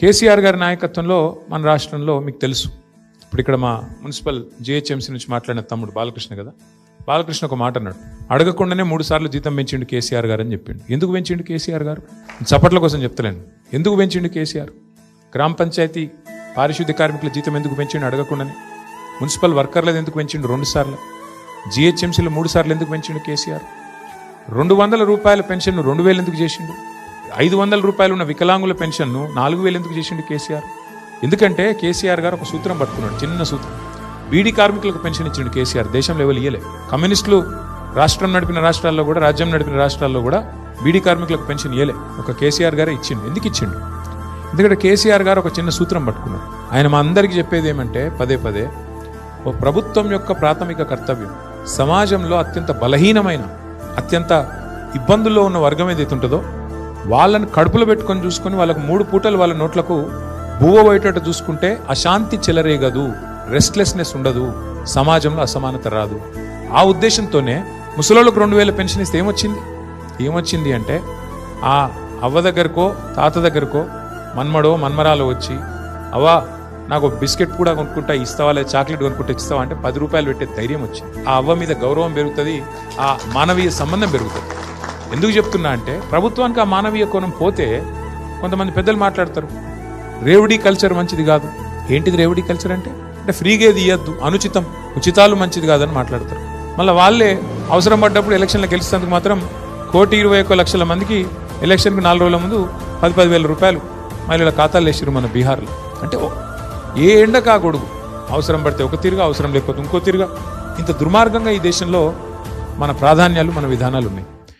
కేసీఆర్ గారి నాయకత్వంలో మన రాష్ట్రంలో మీకు తెలుసు. ఇప్పుడు ఇక్కడ మా మున్సిపల్ జిహెచ్ఎంసీ నుంచి మాట్లాడిన తమ్ముడు బాలకృష్ణ కదా? బాలకృష్ణ ఒక మాట అన్నాడు. అడగకుండానే మూడు సార్లు జీతం పెంచిండు కేసీఆర్ గారు అని చెప్పిండు. ఎందుకు పెంచిండు కేసీఆర్ గారు? చప్పట్ల కోసం చెప్తలేను. ఎందుకు పెంచిండు కేసీఆర్? గ్రామ పంచాయతీ పారిశుద్ధ్య కార్మికుల జీతం ఎందుకు పెంచిండు అడగకుండానే? మున్సిపల్ వర్కర్లది ఎందుకు పెంచిండు రెండు సార్లు? జిహెచ్ఎంసీలో మూడు సార్లు ఎందుకు పెంచిండు కేసీఆర్? రెండు వందల రూపాయల పెన్షన్ రెండు వేలు ఎందుకు చేసిండు? ఐదు వందల రూపాయలు ఉన్న వికలాంగుల పెన్షన్ను నాలుగు వేలు ఎందుకు చేసిండు కేసీఆర్? ఎందుకంటే కేసీఆర్ గారు ఒక సూత్రం పట్టుకున్నాడు చిన్న సూత్రం. బీడీ కార్మికులకు పెన్షన్ ఇచ్చిండు కేసీఆర్ దేశంలో ఎవరు ఇయ్యలే. కమ్యూనిస్టులు రాష్ట్రం నడిపిన రాష్ట్రాల్లో కూడా రాజ్యం నడిపిన రాష్ట్రాల్లో కూడా బీడీ కార్మికులకు పెన్షన్ ఇయ్యలే. ఒక కేసీఆర్ గారే ఇచ్చిండు. ఎందుకు ఇచ్చిండు? ఎందుకంటే కేసీఆర్ గారు ఒక చిన్న సూత్రం పట్టుకున్నాడు. ఆయన మా అందరికీ చెప్పేది ఏమంటే పదే పదే ఓ ప్రభుత్వం యొక్క ప్రాథమిక కర్తవ్యం సమాజంలో అత్యంత బలహీనమైన అత్యంత ఇబ్బందుల్లో ఉన్న వర్గం ఏదైతే ఉంటుందో వాళ్ళని కడుపులో పెట్టుకొని చూసుకొని వాళ్ళకు మూడు పూటలు వాళ్ళ నోట్లకు బువ్వ పోయేటట్టు చూసుకుంటే అశాంతి చెలరేగదు రెస్ట్లెస్నెస్ ఉండదు సమాజంలో అసమానత రాదు. ఆ ఉద్దేశంతోనే ముసలోళ్ళకు రెండు వేల పెన్షన్ ఇస్తే ఏమొచ్చింది? ఏమొచ్చింది అంటే ఆ అవ్వ దగ్గరకో తాత దగ్గరకో మన్మడో మన్మరాలో వచ్చి అవ్వ నాకు ఒక బిస్కెట్ కూడా కొనుక్కుంటా ఇస్తావా లేదా చాక్లెట్ కొనుక్కుంటా ఇస్తావా? అంటే పది రూపాయలు పెట్టే ధైర్యం వచ్చింది. ఆ అవ్వ మీద గౌరవం పెరుగుతుంది ఆ మానవీయ సంబంధం పెరుగుతుంది. ఎందుకు చెప్తున్నా అంటే ప్రభుత్వానికి ఆ మానవీయ కోణం పోతే కొంతమంది పెద్దలు మాట్లాడతారు. రేవడీ కల్చర్ మంచిది కాదు. ఏంటిది రేవడీ కల్చర్ అంటే? అంటే ఫ్రీగా ఏది ఇవ్వద్దు అనుచితం. ఉచితాలు మంచిది కాదని మాట్లాడతారు. మళ్ళీ వాళ్ళే అవసరం పడ్డప్పుడు ఎలక్షన్లో గెలిచినందుకు మాత్రం కోటి ఇరవై ఒక్క లక్షల మందికి ఎలక్షన్కి నాలుగు రోజుల ముందు పది పది వేల రూపాయలు మహిళల ఖాతాలు వేసారు మన బీహార్లో. అంటే ఏ ఎండ కాకూడదు. అవసరం పడితే ఒక తీరుగా అవసరం లేకపోతే ఇంకో తీరుగా. ఇంత దుర్మార్గంగా ఈ దేశంలో మన ప్రాధాన్యాలు మన విధానాలు ఉన్నాయి.